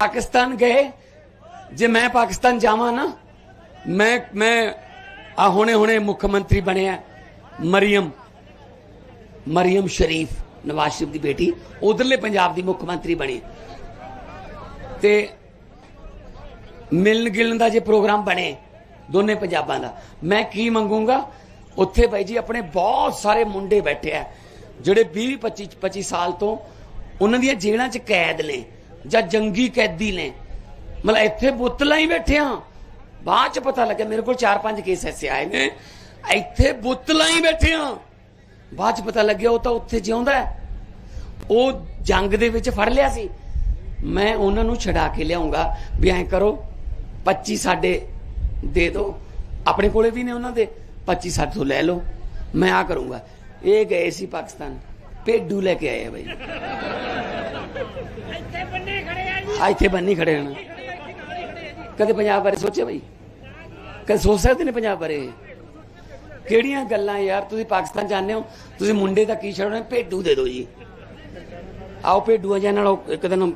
ਪਾਕਿਸਤਾਨ ਗਏ। ਜੇ ਮੈਂ ਪਾਕਿਸਤਾਨ ਜਾਵਾਂ ਨਾ, ਮੈਂ ਮੈਂ ਆ ਹੁਣੇ ਹੁਣੇ ਮੁੱਖ ਮੰਤਰੀ ਬਣਿਆ ਮਰੀਮ ਮਰੀਮ ਸ਼ਰੀਫ ਨਵਾਜ਼ ਸ਼ਰੀਫ ਦੀ ਬੇਟੀ, ਉਧਰਲੇ ਪੰਜਾਬ ਦੀ ਮੁੱਖ ਮੰਤਰੀ ਬਣੀ। ਤੇ ਮਿਲਣ ਗਿਲਣ ਦਾ ਜੇ ਪ੍ਰੋਗਰਾਮ ਬਣੇ ਦੋਨੇ ਪੰਜਾਬਾਂ ਦਾ, ਮੈਂ ਕੀ ਮੰਗੂੰਗਾ? ਉੱਥੇ ਬਾਈ ਜੀ ਆਪਣੇ ਬਹੁਤ ਸਾਰੇ ਮੁੰਡੇ ਬੈਠੇ ਆ, ਜਿਹੜੇ 20 25 25 ਸਾਲ ਤੋਂ ਉਹਨਾਂ ਦੀਆਂ ਜੇਲ੍ਹਾਂ 'ਚ ਕੈਦ ਨੇ। ਜਾਂ ਜੰਗੀ ਕੈਦੀ ਨੇ। ਮਤਲਬ ਇੱਥੇ ਬੁੱਤਲਾਂ ਹੀ ਬੈਠੇ ਆ ਬਾਅਦ 'ਚ ਪਤਾ ਲੱਗਿਆ ਮੇਰੇ ਕੋਲ 4-5 ਕੇਸ ਐਸੇ ਆਏ ਨੇ। ਇੱਥੇ ਬੁੱਤਲਾਂ ਹੀ ਬੈਠੇ ਆ ਬਾਅਦ 'ਚ ਪਤਾ ਲੱਗਿਆ ਉਹ ਤਾਂ ਉੱਥੇ ਜਿਉਂਦਾ ਉਹ ਜੰਗ ਦੇ ਵਿੱਚ ਫੜ ਲਿਆ ਸੀ। ਮੈਂ ਉਹਨਾਂ ਨੂੰ ਛਡਾ ਕੇ ਲਿਆਉਂਗਾ ਵੀ ਐਂ ਕਰੋ 25 ਸਾਡੇ ਦੇ ਦਿਓ ਆਪਣੇ ਕੋਲੇ ਵੀ ਨੇ ਉਹਨਾਂ ਦੇ 25 ਸਾਡੇ ਤੋਂ ਲੈ ਲਓ। ਮੈਂ ਆ ਕਰੂੰਗਾ। ਇਹ ਗਏ ਸੀ ਪਾਕਿਸਤਾਨ। ਭੇਡੂ ਲੈ ਕੇ ਆਏ ਆ ਬਈ। ਆ ਇੱਥੇ ਬੰਨੀ ਖੜੇ ਹਨ ਕਦੇ ਪੰਜਾਬ ਬਾਰੇ ਸੋਚਿਆ ਬਈ? ਕਦੇ ਸੋਚ ਸਕਦੇ ਨੇ ਪੰਜਾਬ ਬਾਰੇ? ਕਿਹੜੀਆਂ ਗੱਲਾਂ ਯਾਰ, ਤੁਸੀਂ ਪਾਕਿਸਤਾਨ ਜਾਂਦੇ ਹੋ, ਤੁਸੀਂ ਮੁੰਡੇ ਦਾ ਕੀ ਛੱਡਣਾ? ਭੇਡੂ ਦੇ ਦਿਓ ਜੀ। ਆਓ ਭੇਡੂਆਂ ਜਾਂ ਨਾਲ ਉਹ ਇੱਕ ਦਿਨ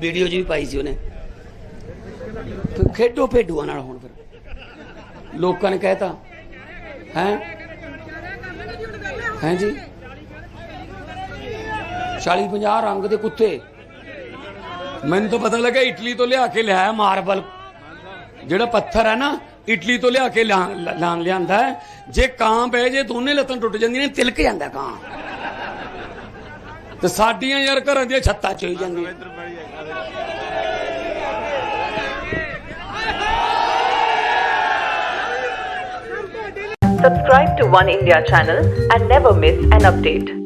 ਵੀਡੀਓ ਜੀ ਵੀ ਪਾਈ ਸੀ ਉਹਨੇ। ਖੇਡੋ ਭੇਡੂਆਂ ਨਾਲ ਹੁਣ ਫਿਰ। ਲੋਕਾਂ ਨੇ ਕਹਿਤਾ। ਹੈ? ਹੈ ਜੀ? 40 50 ਰੰਗ ਦੇ ਕੁੱਤੇ। ਮੈਨੂੰ ਤਾਂ ਪਤਾ ਲੱਗਾ ਇਟਲੀ ਤੋਂ ਲਿਆ ਕੇ ਲਿਆਇਆ ਮਾਰਬਲ। ਜਿਹੜਾ ਪੱਥਰ ਹੈ ਨਾ, ਇਟਲੀ ਤੋਂ ਲਿਆ ਕੇ ਲਾਂ ਲਿਆਂਦਾ ਜੇ ਕਾਂ ਪਏ ਜੇ, ਦੋਨੇ ਲੱਤਾਂ ਟੁੱਟ ਜਾਂਦੀਆਂ ਨੇ, ਤਿਲਕ ਜਾਂਦਾ ਕਾਂ। ਤੇ ਸਾਡੀਆਂ ਯਾਰ ਘਰਾਂ ਦੀਆਂ ਛੱਤਾਂ ਚੋਈ ਜਾਂਦੀਆਂ। Subscribe to One India channel and never miss an update.